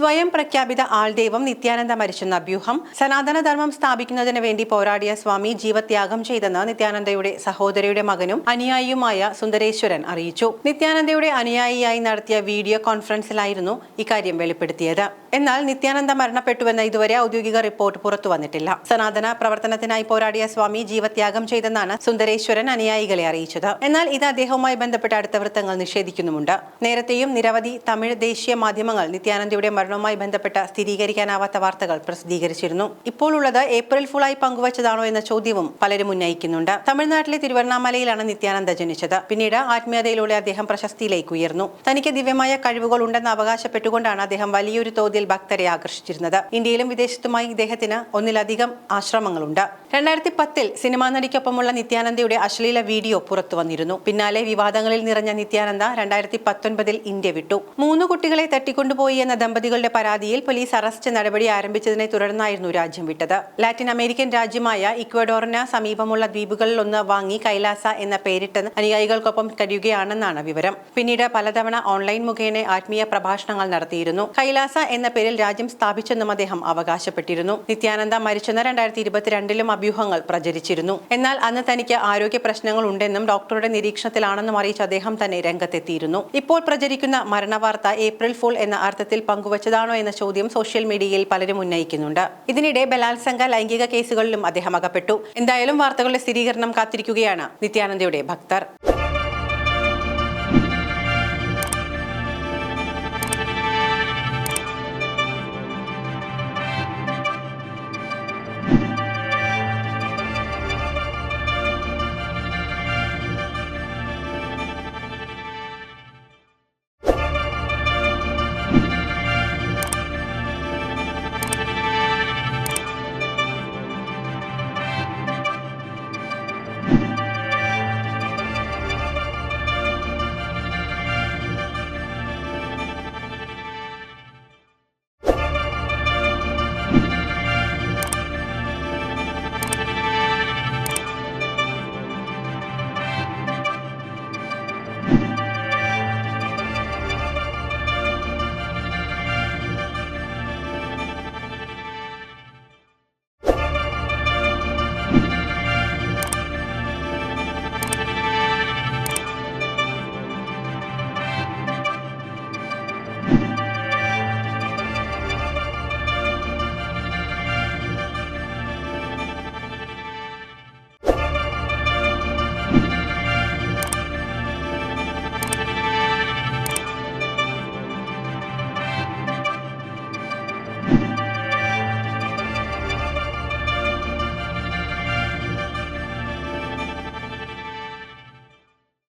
സ്വയം പ്രഖ്യാപിത ആൾദൈവം നിത്യാനന്ദ മരിച്ചെന്ന അഭ്യൂഹം സനാതനധർമ്മം സ്ഥാപിക്കുന്നതിന് വേണ്ടി പോരാടിയ സ്വാമി ജീവത്യാഗം ചെയ്തെന്ന് നിത്യാനന്ദയുടെ സഹോദരിയുടെ മകനും അനുയായിയുമായ സുന്ദരേശ്വരൻ അറിയിച്ചു. നിത്യാനന്ദയുടെ അനുയായിയായി നടത്തിയ വീഡിയോ കോൺഫറൻസിലായിരുന്നു ഇക്കാര്യം വെളിപ്പെടുത്തിയത്. എന്നാൽ നിത്യാനന്ദ മരണപ്പെട്ടുവെന്ന ഇതുവരെ ഔദ്യോഗിക റിപ്പോർട്ട് പുറത്തു വന്നിട്ടില്ല. സനാതന പ്രവർത്തനത്തിനായി പോരാടിയ സ്വാമി ജീവത്യാഗം ചെയ്തെന്നാണ് സുന്ദരേശ്വരൻ അനുയായികളെ അറിയിച്ചത്. എന്നാൽ ഇത് അദ്ദേഹവുമായി ബന്ധപ്പെട്ട അടുത്ത വൃത്തങ്ങൾ നിഷേധിക്കുന്നുമുണ്ട്. നേരത്തെയും നിരവധി തമിഴ് ദേശീയ മാധ്യമങ്ങൾ നിത്യാനന്ദയുടെ മരണവുമായി ബന്ധപ്പെട്ട സ്ഥിരീകരിക്കാനാവാത്ത വാർത്തകൾ പ്രസിദ്ധീകരിച്ചിരുന്നു. ഇപ്പോൾ ഉള്ളത് ഏപ്രിൽ ഫുളായി പങ്കുവച്ചതാണോ എന്ന ചോദ്യവും പലരും ഉന്നയിക്കുന്നുണ്ട്. തമിഴ്നാട്ടിലെ തിരുവണ്ണാമലയിലാണ് നിത്യാനന്ദ ജനിച്ചത്. പിന്നീട് ആത്മീയതയിലൂടെ അദ്ദേഹം പ്രശസ്തിയിലേക്ക് ഉയർന്നു. തനിക്ക് ദിവ്യമായ കഴിവുകൾ ഉണ്ടെന്ന് അവകാശപ്പെട്ടുകൊണ്ടാണ് അദ്ദേഹം വലിയൊരു തോതിൽ ഭക്തരെ ആകർഷിച്ചിരുന്നത്. ഇന്ത്യയിലും വിദേശത്തുമായി ഇദ്ദേഹത്തിന് ഒന്നിലധികം ആശ്രമങ്ങളുണ്ട്. രണ്ടായിരത്തി പത്തിൽ സിനിമാ നടിക്കൊപ്പമുള്ള നിത്യാനന്ദയുടെ അശ്ലീല വീഡിയോ പുറത്തു വന്നിരുന്നു. പിന്നാലെ വിവാദങ്ങളിൽ നിറഞ്ഞ നിത്യാനന്ദ രണ്ടായിരത്തി പത്തൊൻപതിൽ ഇന്ത്യ വിട്ടു. മൂന്ന് കുട്ടികളെ തട്ടിക്കൊണ്ടുപോയി എന്ന ദമ്പതികളുടെ പരാതിയിൽ പോലീസ് അറസ്റ്റ് നടപടി ആരംഭിച്ചതിനെ തുടർന്നായിരുന്നു രാജ്യം വിട്ടത്. ലാറ്റിൻ അമേരിക്കൻ രാജ്യമായ ഇക്വഡോറിന് സമീപമുള്ള ദ്വീപുകളിൽ ഒന്ന് വാങ്ങി കൈലാസ എന്ന പേരിട്ട് അനുയായികൾക്കൊപ്പം കഴിയുകയാണെന്നാണ് വിവരം. പിന്നീട് പലതവണ ഓൺലൈൻ മുഖേന ആത്മീയ പ്രഭാഷണങ്ങൾ നടത്തിയിരുന്നു. കൈലാസ എന്ന പേരിൽ രാജ്യം സ്ഥാപിച്ചെന്നും അദ്ദേഹം അവകാശപ്പെട്ടിരുന്നു. നിത്യാനന്ദ മരിച്ചെന്ന രണ്ടായിരത്തി ഇരുപത്തിരണ്ടിലും അഭ്യൂഹങ്ങൾ പ്രചരിച്ചിരുന്നു. എന്നാൽ അന്ന് തനിക്ക് ആരോഗ്യ പ്രശ്നങ്ങൾ ഉണ്ടെന്നും ഡോക്ടറുടെ നിരീക്ഷണത്തിലാണെന്നും അറിയിച്ച് അദ്ദേഹം തന്നെ രംഗത്തെത്തിയിരുന്നു. ഇപ്പോൾ പ്രചരിക്കുന്ന മരണവാർത്ത ഏപ്രിൽ ഫുൾ എന്ന അർത്ഥത്തിൽ പങ്കുവച്ചതാണോ എന്ന ചോദ്യം സോഷ്യൽ മീഡിയയിൽ പലരും ഉന്നയിക്കുന്നുണ്ട്. ഇതിനിടെ ബലാത്സംഗ ലൈംഗിക കേസുകളിലും അദ്ദേഹം അകപ്പെട്ടു. എന്തായാലും വാർത്തകളുടെ സ്ഥിരീകരണം കാത്തിരിക്കുകയാണ് നിത്യാനന്ദയുടെ ഭക്തർ.